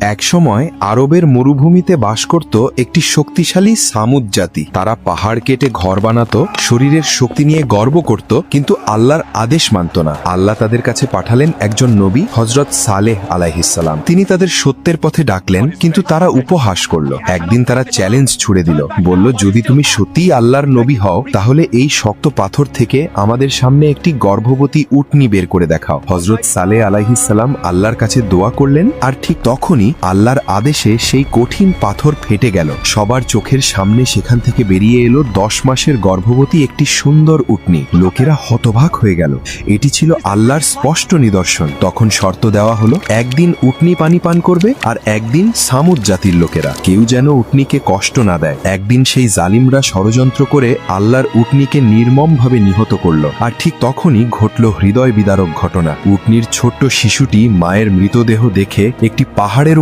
একসময় আরবের মরুভূমিতে বাস করত একটি শক্তিশালী সামুদ জাতি। তারা পাহাড় কেটে ঘর বানাতো, শরীরের শক্তি নিয়ে গর্ব করত, কিন্তু আল্লাহর আদেশ মানত না। আল্লাহ তাদের কাছে পাঠালেন একজন নবী হজরত সালেহ আলাইহিসাল্লাম তিনি তাদের সত্যের পথে ডাকলেন, কিন্তু তারা উপহাস করল। একদিন তারা চ্যালেঞ্জ ছুড়ে দিল। বলল, যদি তুমি সত্যিই আল্লাহর নবী হও, তাহলে এই শক্ত পাথর থেকে আমাদের সামনে একটি গর্ভবতী উটনি বের করে দেখাও। হজরত সালেহ আলাইহিসাল্লাম আল্লাহর কাছে দোয়া করলেন, আর ঠিক তখনই আল্লাহর আদেশে সেই কঠিন পাথর ফেটে গেল। সবার চোখের সামনে সেখান থেকে বেরিয়ে এলো দশ মাসের গর্ভবতী একটি সুন্দর উটনি। লোকেরা হতবাক হয়ে গেল। এটি ছিল আল্লাহর স্পষ্ট নিদর্শন। তখন শর্ত দেওয়া হলো, একদিন উটনি পানি পান করবে আর একদিন সামুদ জাতির লোকেরা। কেউ যেন উটনিকে কষ্ট না দেয়। একদিন সেই জালিমরা ষড়যন্ত্র করে আল্লাহর উটনিকে নির্মমভাবে নিহত করল। আর ঠিক তখনই ঘটল হৃদয় বিদারক ঘটনা। উটনির ছোট্ট শিশুটি মায়ের মৃতদেহ দেখে একটি পাহাড়ের